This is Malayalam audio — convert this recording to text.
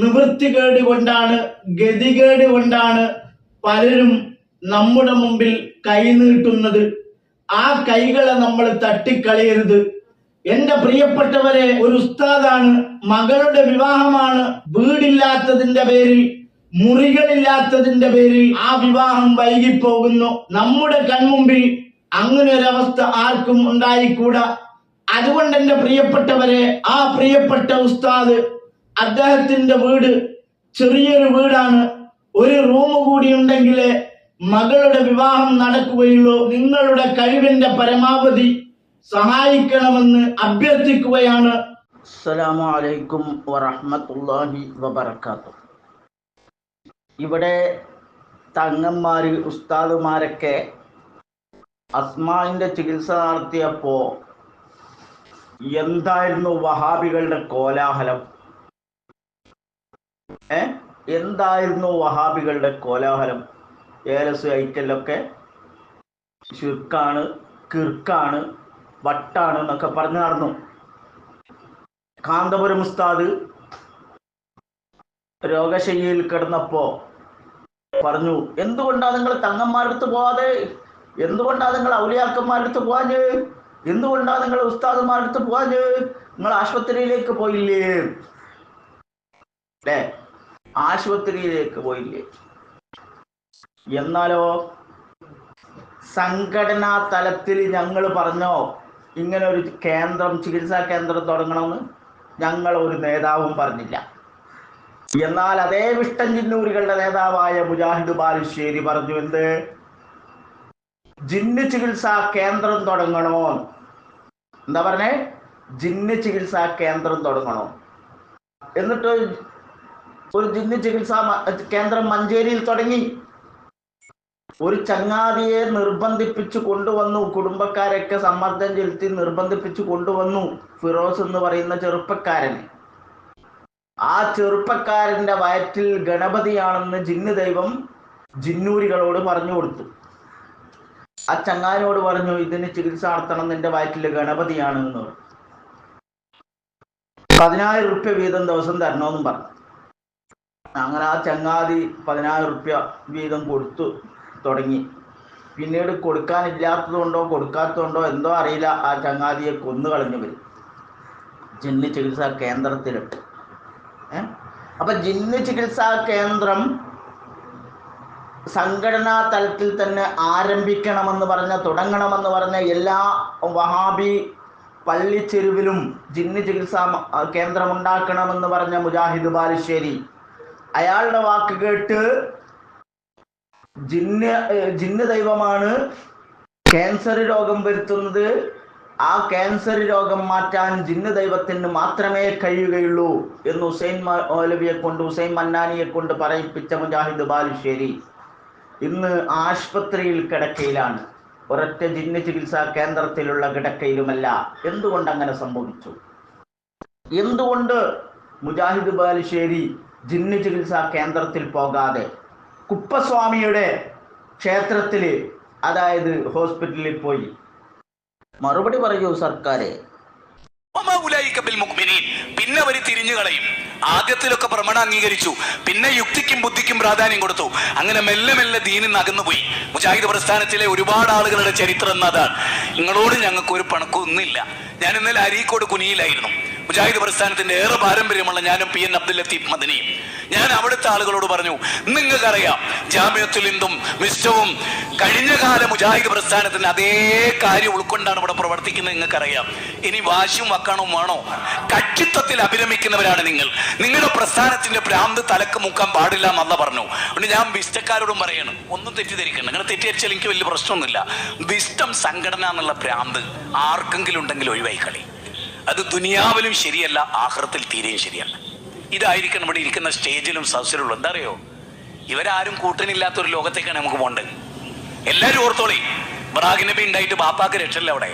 നിവൃത്തികേട് കൊണ്ടാണ് ഗതികേട് കൊണ്ടാണ് പലരും നമ്മുടെ മുമ്പിൽ കൈനീട്ടുന്നത് ആ കൈകളെ നമ്മൾ തട്ടിക്കളയരുത്. എന്റെ പ്രിയപ്പെട്ടവരെ ഒരു ഉസ്താദാണ് മകളുടെ വിവാഹമാണ് വീടില്ലാത്തതിന്റെ പേരിൽ മുറികളില്ലാത്തതിന്റെ പേരിൽ ആ വിവാഹം വൈകിപ്പോകുന്നു. നമ്മുടെ കൺമുമ്പിൽ അങ്ങനെ ഒരവസ്ഥ ആർക്കും ഉണ്ടായിക്കൂടാ. അതുകൊണ്ട് എന്റെ പ്രിയപ്പെട്ടവരെ ആ പ്രിയപ്പെട്ട ഉസ്താദ് അദ്ദേഹത്തിന്റെ വീട് ചെറിയൊരു വീടാണ്. ഒരു റൂം കൂടി ഉണ്ടെങ്കിലേ മകളുടെ വിവാഹം നടക്കുകയുള്ളൂ. നിങ്ങളുടെ കഴിവിന്റെ പരമാവധി സഹായിക്കണമെന്ന് അഭ്യർത്ഥിക്കുകയാണ്. അസ്സലാമു അലൈക്കും വറഹ്മത്തുള്ളാഹി വബറകാതുഹു. ഇവിടെ തങ്ങന്മാര് ഉസ്താദുമാരൊക്കെ അസ്മാവിന്റെ ചികിത്സ നടത്തിയപ്പോ എന്തായിരുന്നു വഹാബികളുടെ കോലാഹലം? എന്തായിരുന്നു വഹാബികളുടെ കോലാഹലം? ഏലസ് ഐറ്റലൊക്കെ ഷിർക്കാണ് കിർക്കാണ് വട്ടാണ് എന്നൊക്കെ പറഞ്ഞു നടന്നു കാന്തപുരം ഉസ്താദ് രോഗശയ്യയിൽ കിടന്നപ്പോ പറഞ്ഞു എന്തുകൊണ്ടാണ് നിങ്ങൾ തങ്ങന്മാരുടെ അടുത്ത് പോവാതെ? എന്തുകൊണ്ടാണ് നിങ്ങൾ ഔലിയാക്കന്മാരുടെ അടുത്ത് പോവാഞ്ഞ്? എന്തുകൊണ്ടാണ് നിങ്ങൾ ഉസ്താദന്മാരുടെ അടുത്ത് പോവാഞ്ഞ്? നിങ്ങൾ ആശുപത്രിയിലേക്ക് പോയില്ലേ? അല്ലേ ആശുപത്രിയിലേക്ക് പോയില്ലേ? എന്നാലോ? സംഘടനാ തലത്തിൽ ഞങ്ങൾ പറഞ്ഞോ? ഇങ്ങനെ ഒരു കേന്ദ്രം ചികിത്സാ കേന്ദ്രം തുടങ്ങണമെന്ന് ഞങ്ങൾ ഒരു നേതാവും പറഞ്ഞില്ല. എന്നാൽ അതേ വിഷ്ടൻ നേതാവായ മുജാഹിദ് ബാലുശ്ശേരി പറഞ്ഞു എന്ത്? ജിന്ന് ചികിത്സാ കേന്ദ്രം തുടങ്ങണോ എന്താ പറഞ്ഞേ? ജിന്ന് ചികിത്സാ കേന്ദ്രം തുടങ്ങണോ? എന്നിട്ട് ഒരു ജിന്ന് ചികിത്സാ കേന്ദ്രം മഞ്ചേരിയിൽ തുടങ്ങി. ഒരു ചങ്ങാതിയെ നിർബന്ധിപ്പിച്ചു കൊണ്ടുവന്നു. കുടുംബക്കാരൊക്കെ സമ്മർദ്ദം ചെലുത്തി നിർബന്ധിപ്പിച്ചു കൊണ്ടുവന്നു. ഫിറോസ് എന്ന് പറയുന്ന ചെറുപ്പക്കാരനെ ആ ചെറുപ്പക്കാരന്റെ വയറ്റിൽ ഗണപതിയാണെന്ന് ജിന്ന് ദൈവം ജിന്നൂരികളോട് പറഞ്ഞു കൊടുത്തു. ആ ചങ്ങാനോട് പറഞ്ഞു ഇതിന് ചികിത്സ നടത്തണം നിന്റെ വയറ്റിൽ ഗണപതിയാണെന്ന് പറഞ്ഞു. പതിനായിരം റുപ്യ വീതം ദിവസം തരണമെന്നും പറഞ്ഞു. അങ്ങനെ ആ ചങ്ങാതി പതിനായിരം റുപ്യ വീതം കൊടുത്തു തുടങ്ങി. പിന്നീട് കൊടുക്കാനില്ലാത്തതുകൊണ്ടോ കൊടുക്കാത്തതുകൊണ്ടോ എന്തോ അറിയില്ല ആ ചങ്ങാതിയെ കൊന്നു കളഞ്ഞു വരും ജിന്ന് ചികിത്സാ കേന്ദ്രത്തിലിട്ട് ഏ? അപ്പൊ ജിന്ന് ചികിത്സാ കേന്ദ്രം സംഘടനാ തലത്തിൽ തന്നെ ആരംഭിക്കണമെന്ന് പറഞ്ഞ തുടങ്ങണമെന്ന് പറഞ്ഞ എല്ലാ വഹാബി പള്ളിച്ചെരുവിലും ജിന്ന് ചികിത്സാ കേന്ദ്രം ഉണ്ടാക്കണമെന്ന് പറഞ്ഞ മുജാഹിദ് ബാലുശ്ശേരി അയാളുടെ വാക്ക് കേട്ട് ജിന്ന ജിന്ന ദൈവമാണ് ക്യാൻസർ രോഗം വരുത്തുന്നത്. ആ ക്യാൻസർ രോഗം മാറ്റാൻ ജിന്ന ദൈവത്തിന് മാത്രമേ കഴിയുകയുള്ളൂ എന്ന് ഹുസൈൻ മൗലവിയെ കൊണ്ട് ഹുസൈൻ മന്നാനിയെ കൊണ്ട് പറയിപ്പിച്ച മുജാഹിദ് ബാലുശ്ശേരി ഇന്ന് ആശുപത്രിയിൽ കിടക്കയിലാണ്. ഒരൊറ്റ ജിന്ന ചികിത്സാ കേന്ദ്രത്തിലുള്ള കിടക്കയിലുമല്ല. എന്തുകൊണ്ട് അങ്ങനെ സംഭവിച്ചു? എന്തുകൊണ്ട് മുജാഹിദ് ബാലുശ്ശേരി ജിന്ന് ചികിത്സാ കേന്ദ്രത്തിൽ പോകാതെ കുപ്പസ്വാമിയുടെ ക്ഷേത്രത്തിൽ അതായത് ഹോസ്പിറ്റലിൽ പോയി. മറുപടി പറയൂ സർക്കാരെ. പിന്നെ അവർ തിരിഞ്ഞു കളയും. ആദ്യത്തിലൊക്കെ ഭ്രമണം അംഗീകരിച്ചു. പിന്നെ യുക്തിക്കും ബുദ്ധിക്കും പ്രാധാന്യം കൊടുത്തു. അങ്ങനെ മെല്ലെ മെല്ലെ ദീനി നകന്നുപോയി. മുജാഹിദ് പ്രസ്ഥാനത്തിലെ ഒരുപാട് ആളുകളുടെ ചരിത്രം എന്നതാണ്. നിങ്ങളോട് ഞങ്ങൾക്ക് ഒരു പണക്കൊന്നുമില്ല. ഞാൻ ഇന്നലെ അരീക്കോട് കുനിയിലായിരുന്നു. മുജാഹിദ് പ്രസ്ഥാനത്തിന്റെ ഏറെ പാരമ്പര്യമുള്ള ഞാനും പി എൻ അബ്ദുൽ ലത്തീഫ് മദനിയും ഞാൻ അവിടുത്തെ ആളുകളോട് പറഞ്ഞു നിങ്ങൾക്കറിയാം ജാമ്യത്തിൽ ഹിന്ദും മിസ്റ്റവും കഴിഞ്ഞ കാല മുജാഹിദ് പ്രസ്ഥാനത്തിന്റെ അതേ കാര്യം ഉൾക്കൊണ്ടാണ് ഇവിടെ പ്രവർത്തിക്കുന്നത് നിങ്ങൾക്കറിയാം. ഇനി വാശിയും വക്കണവും വേണോ? കക്ഷിത്വത്തിൽ അഭിരമിക്കുന്നവരാണ് നിങ്ങൾ. നിങ്ങളുടെ പ്രസ്ഥാനത്തിന്റെ ഭ്രാന്ത് തലക്ക് മുക്കാൻ പാടില്ല എന്നല്ല പറഞ്ഞു. അതുകൊണ്ട് ഞാൻ വിസ്റ്റക്കാരോടും പറയണം ഒന്നും തെറ്റിദ്ധരിക്കണം നിങ്ങൾ തെറ്റിദ്ധരിച്ചാൽ എനിക്ക് വലിയ പ്രശ്നമൊന്നുമില്ല. വിസ്റ്റം സംഘടന എന്നുള്ള ഭ്രാന്ത് ആർക്കെങ്കിലും ഉണ്ടെങ്കിൽ ഒഴിവായി കളി. അത് ദുനിയാവിലും ശരിയല്ല ആഹ്റത്തിൽ തീരെയും ശരിയല്ല. ഇതായിരിക്കണം ഇവിടെ ഇരിക്കുന്ന സ്റ്റേജിലും സദസ്സിലുള്ളൂ എന്താ അറിയോ ഇവരാരും കൂട്ടിനില്ലാത്ത ഒരു ലോകത്തേക്കാണ് നമുക്ക് പോകേണ്ടത്. എല്ലാവരും ഓർത്തോളി. ബറാഖ് നബി ഉണ്ടായിട്ട് ബാപ്പാക്ക് രക്ഷയില്ല അവിടെ.